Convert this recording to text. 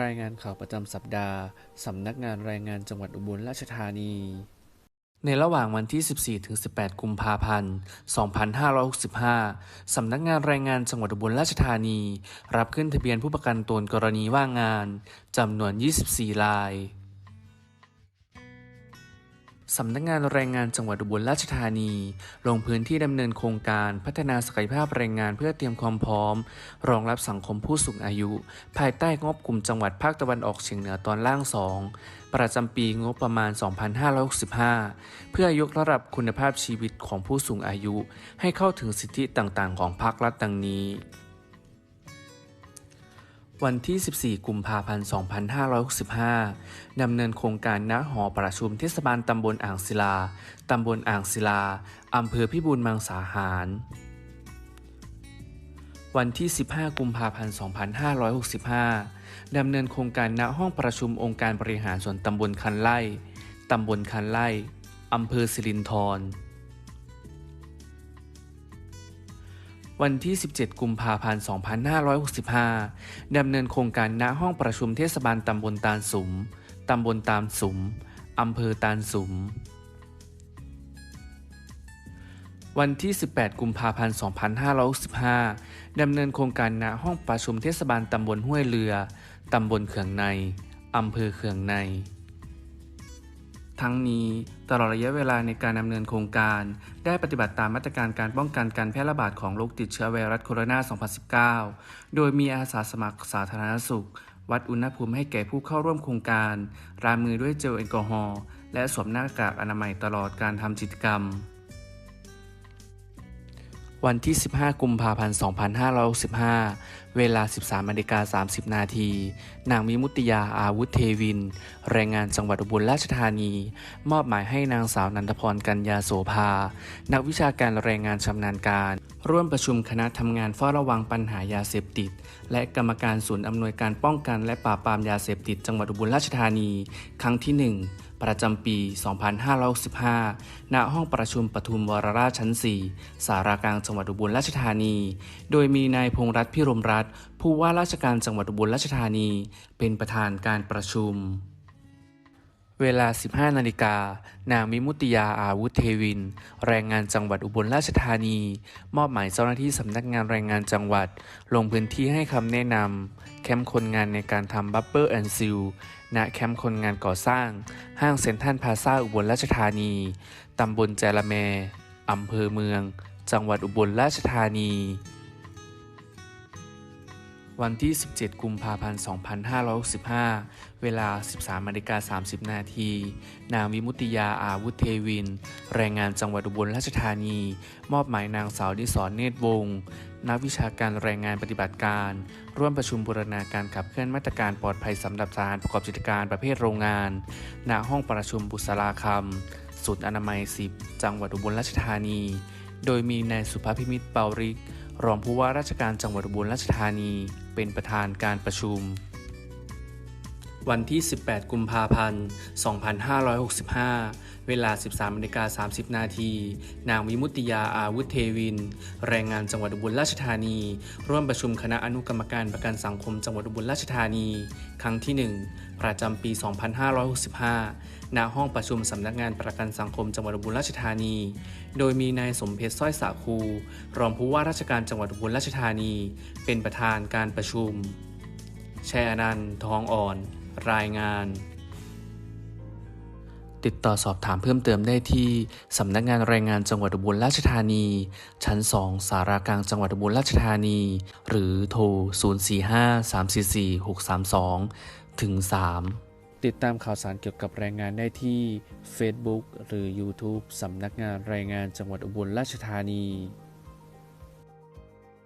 รายงานข่าวประจำสัปดาห์ สำนักงานรายงานจังหวัดอุบลราชธานี ในระหว่างวันที่ 14-18 กุมภาพันธ์ 2565 สำนักงานแรงงานจังหวัดอุบลราชธานี รับขึ้นทะเบียนผู้ประกันตนกรณีว่างงานจำนวน 24 ราย สำนักงานแรงงานจังหวัดอุบลราชธานี ลงพื้นที่ดำเนินโครงการพัฒนาศักยภาพแรงงานเพื่อเตรียมความพร้อม รองรับสังคมผู้สูงอายุ ภายใต้งบกลุ่มจังหวัดภาคตะวันออกเฉียงเหนือตอนล่าง 2 ประจำปีงบประมาณ 2565 เพื่อยกระดับคุณภาพชีวิตของผู้สูงอายุ ให้เข้าถึงสิทธิต่างๆ ของภาครัฐดังนี้ วันที่ 14 กุมภาพันธ์ 2565 ดำเนินโครงการณหอประชุมเทศบาลตำบลอ่างศิลา ตำบลอ่างศิลา อำเภอพิบูลมังสาหาร วันที่ 15 กุมภาพันธ์ 2565 ดำเนินโครงการณห้องประชุมองค์การบริหารส่วนตำบลคันไล่ ตำบลคันไล่ อำเภอสิรินธร วันที่ 17 กุมภาพันธ์ 2565 ดำเนินโครงการณห้องประชุมเทศบาลตำบลตาลสุม ตำบลตาลสุม อำเภอตาลสุม วันที่ 18 กุมภาพันธ์ 2565 ดำเนินโครงการณห้องประชุมเทศบาลตำบลห้วยเรือ ตำบลเขืองใน อำเภอเขืองใน ทั้งนี้ตลอดระยะเวลาในการดำเนินโครงการ ได้ปฏิบัติตามมาตรการการป้องกันการแพร่ระบาดของโรคติดเชื้อไวรัสโคโรนา 2019 โดยมีอาสาสมัครสาธารณสุข วัดอุณหภูมิให้แก่ผู้เข้าร่วมโครงการล้างมือด้วยเจลแอลกอฮอล์และสวมหน้ากากอนามัยตลอดการทำกิจกรรม วันที่ 15 กุมภาพันธ์ 2565 เวลา 13นาฬิกา30 นาที นางวิมุติยาอาวุธเทวิน แรงงานจังหวัดอุบลราชธานี มอบหมายให้นางสาวนันทพรกัญญาโสภา นักวิชาการแรงงานชำนาญการ ร่วมประชุมคณะทำงานเฝ้าระวังปัญหายาเสพติด และกรรมการศูนย์อำนวยการป้องกันและปราบปรามยาเสพติด จังหวัดอุบลราชธานี ครั้งที่ 1 ประจำปี 2565 ณ ห้องประชุมปทุมวรราชชั้น 4 สารากลางจังหวัดอุบลราชธานี โดยมีนายพงษ์รัตน์พิรมรัตน์ผู้ว่าราชการจังหวัดอุบลราชธานี เป็นประธานการประชุม เวลา 15 นาฬิกา นางมิมุติยาอาวุธเทวิน แรงงานจังหวัดอุบลราชธานี มอบหมายเจ้าหน้าที่สำนักงานแรงงานจังหวัด ลงพื้นที่ให้คำแนะนำแคมป์คนงานในการทำบัฟเฟอร์แอนซิลณแคมป์คนงานก่อสร้าง ห้างเซ็นทรัลพาซาอุบลราชธานี ตำบลแจละแมอำเภอเมือง จังหวัดอุบลราชธานี วันที่ 17 กุมภาพันธ์ 2565 เวลา 13นาฬิกา30 นาที นางวิมุตติยาอาวุธเทวิน แรงงานจังหวัดอุบลราชธานี มอบหมายนางสาวดิศรเนตรวงศ์นักวิชาการแรงงานปฏิบัติการ ร่วมประชุมบูรณาการขับเคลื่อนมาตรการปลอดภัยสำหรับสานประกอบกิจการประเภทโรงงาน ณ ห้องประชุมบุษราคำศูนย์อนามัย 10 จังหวัดอุบลราชธานี โดยมีนายสุภาพิมิตรเปาริก รองผู้ว่าราชการจังหวัดอุบลราชธานี เป็นประธานการประชุม วันที่ 18 กุมภาพันธ์ 2565 เวลา 13นาฬิกา30 นาที นางวิมุตติยาอาวุธเทวิน แรงงานจังหวัดอุบลราชธานี ร่วมประชุมคณะอนุกรรมการประกันสังคมจังหวัดอุบลราชธานี ครั้งที่ 1 ประจำปี 2565 ณ ห้องประชุมสำนักงานประกันสังคมจังหวัดอุบลราชธานี โดยมีนายสมเพชรสร้อยสาคู รองผู้ว่าราชการจังหวัดอุบลราชธานี เป็นประธานการประชุมชัยอนันต์ทองอ่อน รายงาน ติดต่อสอบถามเพิ่มเติมได้ที่สำนักงานแรงงานจังหวัดอุบลราชธานี ชั้น 2 สารากลางจังหวัดอุบลราชธานี หรือโทร 045-344-632 ถึง 3ติดตามข่าวสารเกี่ยวกับแรงงานได้ที่ Facebook หรือ YouTube สำนักงานแรงงานจังหวัดอุบลราชธานี